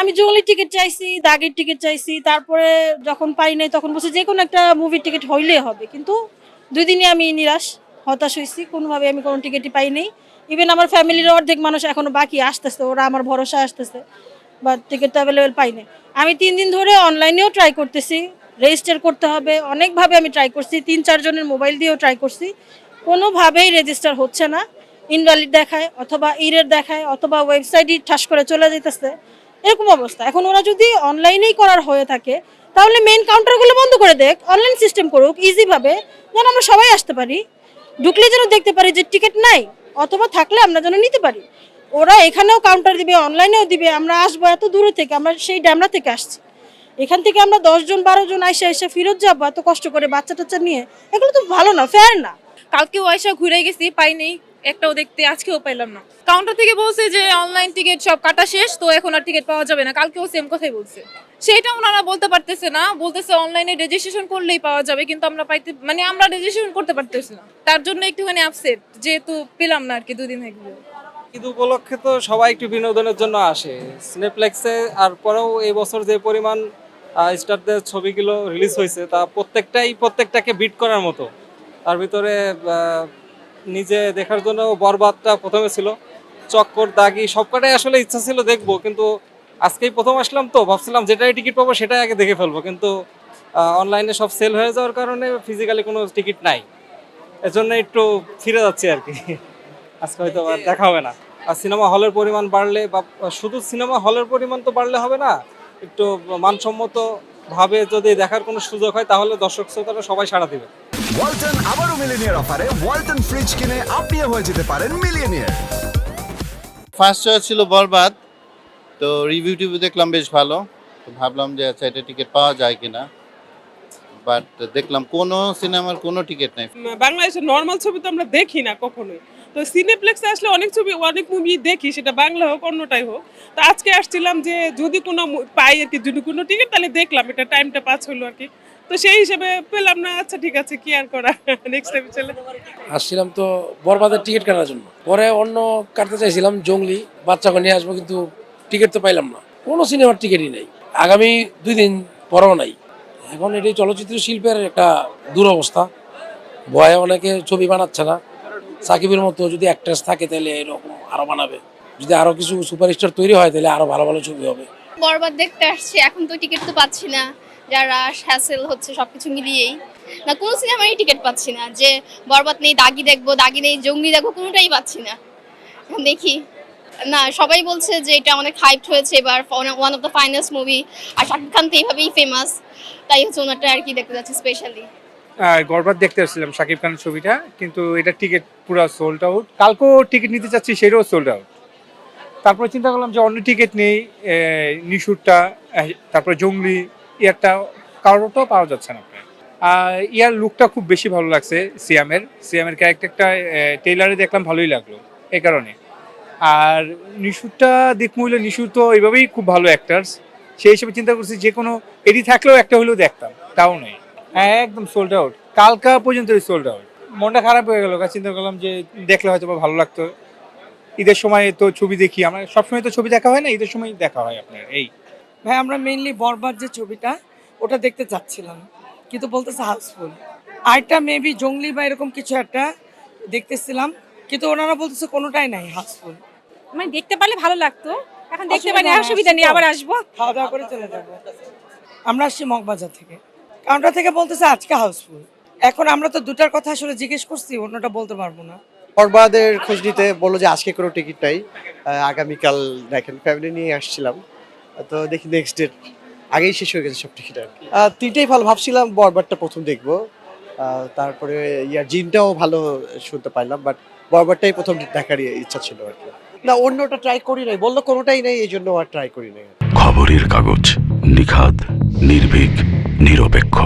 আমি জঙ্গলির টিকিট চাইছি, দাগের টিকিট চাইছি, তারপরে যখন পাই নাই তখন বলছে যে কোনো একটা মুভির টিকিট হইলেই হবে। কিন্তু দুই দিনে আমি নিরাশ, হতাশ হয়েছি কোনোভাবে আমি কোনো টিকিটই পাই নাই। ইভেন আমার ফ্যামিলির অর্ধেক মানুষ এখনও বাকি আসতেছে, ওরা আমার ভরসা আসতেছে বা টিকিট অ্যাভেলেবেল পাই নাই। আমি তিন দিন ধরে অনলাইনেও ট্রাই করতেছি রেজিস্টার করতে হবে, অনেকভাবে আমি ট্রাই করছি, তিন চারজনের মোবাইল দিয়েও ট্রাই করছি, কোনোভাবেই রেজিস্টার হচ্ছে না। ইনভ্যালিড দেখায় অথবা ইরের দেখায় অথবা ওয়েবসাইটই ঠাস করে চলে যেতেছে এরকম অবস্থা। এখন ওরা যদি অনলাইনেই করার হয়ে থাকে, তাহলে মেইন কাউন্টারগুলো বন্ধ করে দেখ অনলাইন সিস্টেম করুক ইজিভাবে যেন আমরা সবাই আসতে পারি। ঢুকলে যেন দেখতে পারি যে টিকিট নাই, অথবা থাকলে আমরা যেন নিতে পারি। ওরা এখানেও কাউন্টার দিবে অনলাইনেও দিবে, আমরা আসব এত দূরে থেকে, আমরা সেই ড্যামরা থেকে আসছি। এখান থেকে আমরা দশজন বারো জন আইসে এসে ফেরত যাব, এত কষ্ট করে বাচ্চা টাচ্চা নিয়ে। এগুলো তো ভালো না ফেয়ার না। কালকেও আয়সা ঘুরে গেছি, পাইনি। একটাও দেখতে, আজকেও পাইলাম না। কাউন্টার থেকে বলছে যে অনলাইন টিকিট সব কাটা শেষ, তো এখন আর টিকিট পাওয়া যাবে না। কালকেও সেম কথাই বলছে। সেটা ওনারা বলতে পারতেছে না। বলতেছে অনলাইনে রেজিস্ট্রেশন করলেই পাওয়া যাবে, কিন্তু আমরা পাইতে মানে আমরা রেজিস্ট্রেশন করতে পারতেছি না। তার জন্য একটুখানি আপসেট যেহেতু পেলাম না আর কি দুদিন থেকে ঈদ উপলক্ষে তো সবাই একটু বিনোদনের জন্য আসে। সিনেপ্লেক্সে আর পরেও এই বছর যে পরিমাণ স্টারদের ছবিগুলো রিলিজ হয়েছে, তা প্রত্যেকটাই, প্রত্যেকটাকে বিট করার মতো। তার ভিতরে নিজে দেখার জন্য বরবাদটা প্রথমে ছিল। চক্কর, দাগি সবকটাই আসলে ইচ্ছা ছিল দেখব, কিন্তু আজকেই প্রথম আসলাম তো, ভাবছিলাম যেটাই টিকিট পাবো সেটাই আগে দেখে ফেলব, কিন্তু অনলাইনে সব সেল হয়ে যাওয়ার কারণে ফিজিক্যালি কোনো টিকিট নাই। এজন্য একটু ফিরে যাচ্ছি আর কি। আজকে হয়তো আর দেখা হবে না। আর সিনেমা হলের পরিমাণ বাড়লে বা, শুধু সিনেমা হলের পরিমাণ তো বাড়লে হবে না, একটু মানসম্মত ভাবে যদি দেখার কোনো সুযোগ হয় তাহলে দর্শক শ্রোতারা সবাই সাড়া দিবে। ওয়ালটন আবারও মিলিনিয়ার অফারে ওয়ালটন ফ্রিজ কিনে আপনিও হয়ে যেতে পারেন মিলিনিয়ার ফার্স্ট চয়েস ছিল বরবাদ, তো রিভিউ টিভিউ দেখলাম বেশ ভালো, তো ভাবলাম যে আচ্ছা এটা টিকিট পাওয়া যায় কিনা। বাট দেখলাম কোনো সিনেমার কোনো টিকিট নেই। বাংলাদেশের নর্মাল ছবি তো আমরা দেখি না কখনোই। তো সিনেপ্লেক্সে আসলে অনেক ছবি অনেক মুভি দেখি সেটা বাংলা হোক অন্যটাই হোক। তো আজকে আসছিলাম যে যদি কোনো পাই আর কি যদি কোনো টিকিট তাহলে দেখলাম এটা টাইমটা পাস হলো আর কি। তো সেই হিসেবে পেলাম না আচ্ছা ঠিক আছে কি আর করা? নেক্সট টাইম চলে। আসছিলাম তো বরবাদের টিকিট কাটার জন্য। পরে অন্য কাটতে চাইছিলাম জঙ্গলি বাচ্চাকে নিয়ে আসব কিন্তু টিকিট তো পাইলাম না। কোনো সিনেমার টিকিটই নেই। আগামী দুই দিন পরেও নাই। এখন এটি চলচ্চিত্র শিল্পের একটা দুরবস্থা। ভয়ে অনেকে ছবি বানাচ্ছে না। সাকিবের মতো যদি অ্যাক্ট্রেস থাকে তাহলে এরকম আরও বানাবে। যদি আরও কিছু সুপারস্টার তৈরি হয় তাহলে আরও ভালো ভালো ছবি হবে। বরবাদ দেখতে আসছি, এখন তো টিকিট তো পাচ্ছি না। যারা হ্যাসেল হচ্ছে, সবকিছু মিলিয়েই। না, কোনো সিনেমারই টিকিট পাচ্ছি না। যে বরবাদ নেই, দাগি দেখব, দাগি নেই, জঙ্গলি দেখব, কোনোটাই পাচ্ছি না। দেখি। না, সবাই বলছে যে এটা অনেক হাইপড হয়েছে এবার one of the finest movie আর শাকিব খান তো এইভাবেই ফেমাস তাই হচ্ছে ওনারটা আর কি দেখতে যাচ্ছি স্পেশালি আর দেখতে আসছিলাম শাকিব খানের ছবিটা কিন্তু এটা টিকিট পুরো সোল্ড আউট কালকেও টিকিট নিতে চাচ্ছি সেটাও সোল্ড আউট তারপরে চিন্তা করলাম যে অন্য টিকিট নেই নিশুরটা এ, তারপরে জঙ্গলি ইয়ারটা কারোরটাও পাওয়া যাচ্ছে না। ইয়ার লুকটা খুব বেশি ভালো লাগছে সিয়ামের। সিয়ামের ক্যারেক্টারটা টেইলারে দেখলাম ভালোই লাগল এই কারণে। আর নিশুরটা দেখ মহিলা নিশুর তো এইভাবেই খুব ভালো অ্যাক্টার্স সেই হিসেবে চিন্তা করছি যে কোনো এডি থাকলেও একটা হলেও দেখতাম তাও নেই। হ্যাঁ একদম সোল্ড আউট কালকা পর্যন্ত সোল্ড আউট মনটা খারাপ হয়ে গেল চিন্তা করলাম যে দেখলে হয়তো বা ভালো লাগতো। ঈদের সময় তো ছবি দেখি আমরা সবসময় তো ছবি দেখা হয় না ঈদের সময় দেখা হয় আপনার এই। ভাই আমরা মেইনলি বরবার যে ছবিটা ওটা দেখতে চাচ্ছিলাম কিন্তু বলতেছে হাউসফুল। আরেকটা মেবি জঙ্গলি বা এরকম কিছু একটা দেখতেছিলাম কিন্তু ওনারা বলতেছে কোনোটাই নাই হাউসফুল। মানে দেখতে পারলে ভালো লাগতো এখন দেখতে পারি অসুবিধা নেই আবার আসব। খাওয়া দাওয়া করে চলে যাব। আমরা আসছি মগবাজার থেকে। কাউন্টার থেকে বলতেছে আজকে হাউসফুল। এখন আমরা তো দুটার কথা আসলে জিজ্ঞেস করছি অন্যটা বলতে পারব না। বরবাদের খোঁজ নিতে বলল যে আজকে কোনো টিকিট নাই। আহ, আগামীকাল দেখেন ফ্যামিলি নিয়ে আসছিলাম। তো দেখি নেক্সট ডেট আগেই শেষ হয়ে গেছে সব টিকিট আর তিনটেই ভালো ভাবছিলাম বরবারটা প্রথম দেখব। আহ, তারপরে ইয়ার জিনটাও ভালো শুনতে পারলাম বাট বরবারটাই প্রথম দেখার ইচ্ছা ছিল আর কি। না, অন্যটা ট্রাই করি নাই। বলল কোনোটাই নাই, এই জন্য আর ট্রাই করি নাই। খবরের কাগজ নিখাদ, নির্ভীক, নিরপেক্ষ।